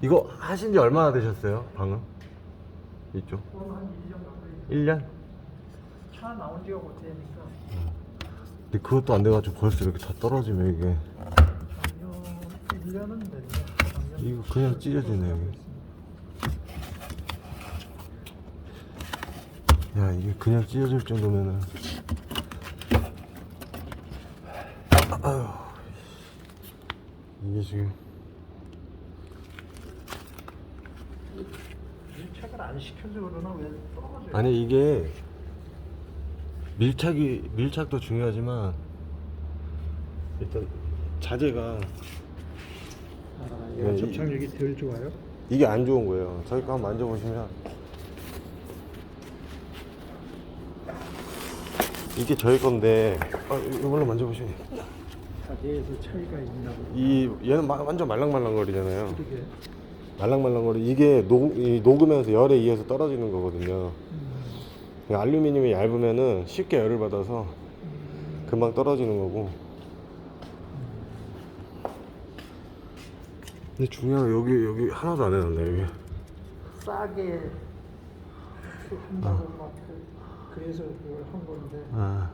이거 하신 지 얼마나 되셨어요? 방금? 이쪽? 한 1년 가까이 1년? 차 나온 지가 못 되니까 근데 그것도 안 돼가지고 벌써 이렇게 다 떨어지면 이게 작년 1년은 됐네. 작년 이거 그냥 찢어지네 여기. 야 이게 그냥 찢어질 정도면은 아유 이게 지금 밀착을 안 시켜서 그러나 왜 떨어져요? 아니 이게 밀착이 밀착도 중요하지만 일단 자재가 아, 네, 이- 접착력이 덜 좋아요? 이게 안 좋은 거예요. 저희 거 한번 만져보시면 이게 저희 건데 아, 이걸로 만져보시면 자재에서 차이가 있나 보다. 이 얘는 마- 완전 말랑말랑거리잖아요. 그게 말랑말랑거리 이게 녹, 이 녹으면서 열에 의해서 떨어지는 거거든요. 음, 알루미늄이 얇으면은 쉽게 열을 받아서 금방 떨어지는 거고. 근데 중요한 건 여기 여기 하나도 안 해놨네 여기. 싸게 한다고 막 그, 그래서 그걸 한 건데 아,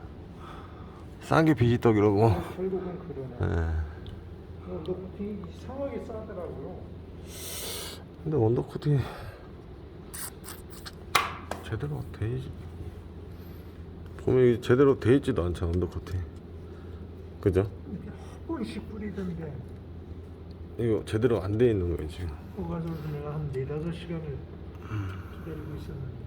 싼게 비지떡이라고. 결국은 그러네. 예. 어, 높이 이상하게 싸더라고요. 근데 언더코팅이 제대로 돼 있... 보면 제대로 돼 있지도 않잖아 언더코팅. 그죠? 한 번씩 뿌리던데 이거 제대로 안 돼 있는 거예요 지금. 그거 가서 내가 한 네다섯 시간을 기다리고 있었는데